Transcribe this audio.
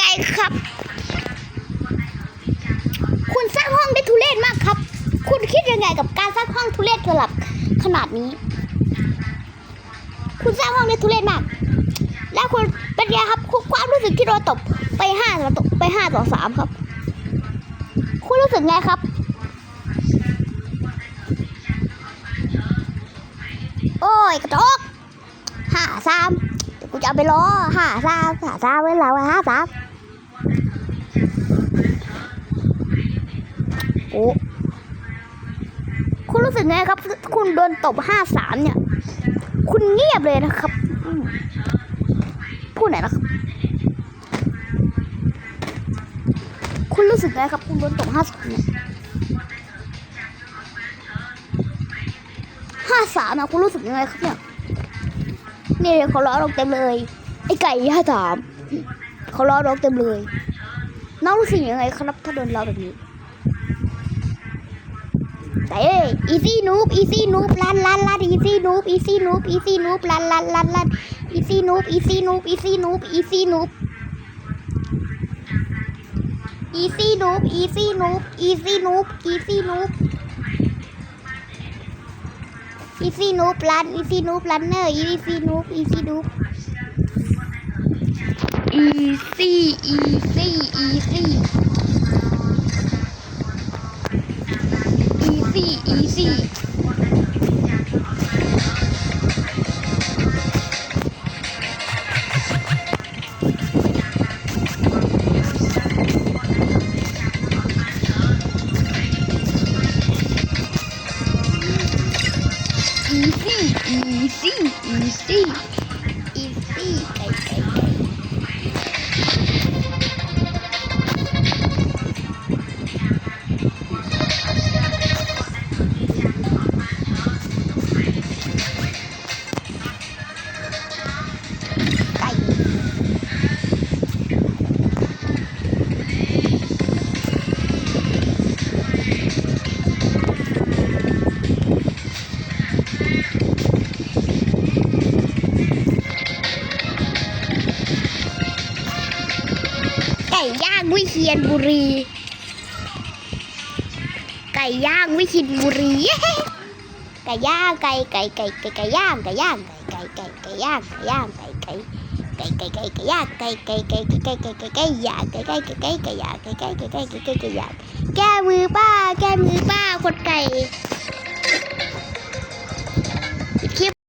ไงครับ คุณสร้างห้องได้ทุเรศมากครับ คุณคิดยังไงกับการสร้างห้องทุเรศสลับขนาดนี้ คุณสร้างห้องได้ทุเรศมาก แล้วคุณเป็นไงครับความรู้สึกที่โดนตบไปห้าต่อไปห้าต่อสามครับ คุณรู้สึกไงครับโอ้ยกระจกห้าสามกูจะเอาไปล้อห้าสามห้าสามเว้นหลังไว้ห้าสาม โอ้คุณรู้สึกไงครับ คุณโดนตบห้าสามเนี่ย คุณเงียบเลยนะครับพูดไหนนะครับ คุณรู้สึกไงครับ คุณโดนตบห้าสามเนี่ยห้าสามนะคุณรู้สึกยังไงครับเนี่ยนี่เขาล้อเราเต็มเลย ไอ้ไก่ห้าสามเขาล้อเราเต็มเลยน้องรู้สึกยังไงครับถ้าโดนเราแบบนี้ เอ้ยอีซี่นูบอีซี่นูบลันลันลันอีซี่นูบอีซี่นูบอีซี่นูบลันลันลันลันอีซี่นูบอีซี่นูบอีซี่นูบอีซี่นูบอีซี่นูบอีซี่นูบอีซี่นูบอีซี่นูบอีซี่นูบลันอีซี่นูบลันเนอร์อีซี่นูบอีซี่นูบอีซี่อีซี่อีซี่ easy, easy. Easy, easy, easy, easy. ไก่ย่างวิเชียนบุรี ไก่ย่างวิเชียนบุรี ไก่ย่างไก่ไก่ไก่ไก่ย่างไก่ย่างไก่ไก่ไก่ย่างไก่ย่างไก่ไก่ไก่ไก่ไก่ย่างไก่ไก่ไก่ไก่ไก่ไก่ย่างไก่ไก่ไก่ไก่ไก่ย่างไก่ไก่ไก่ไก่ไก่ไก่ย่างแก้มือป้า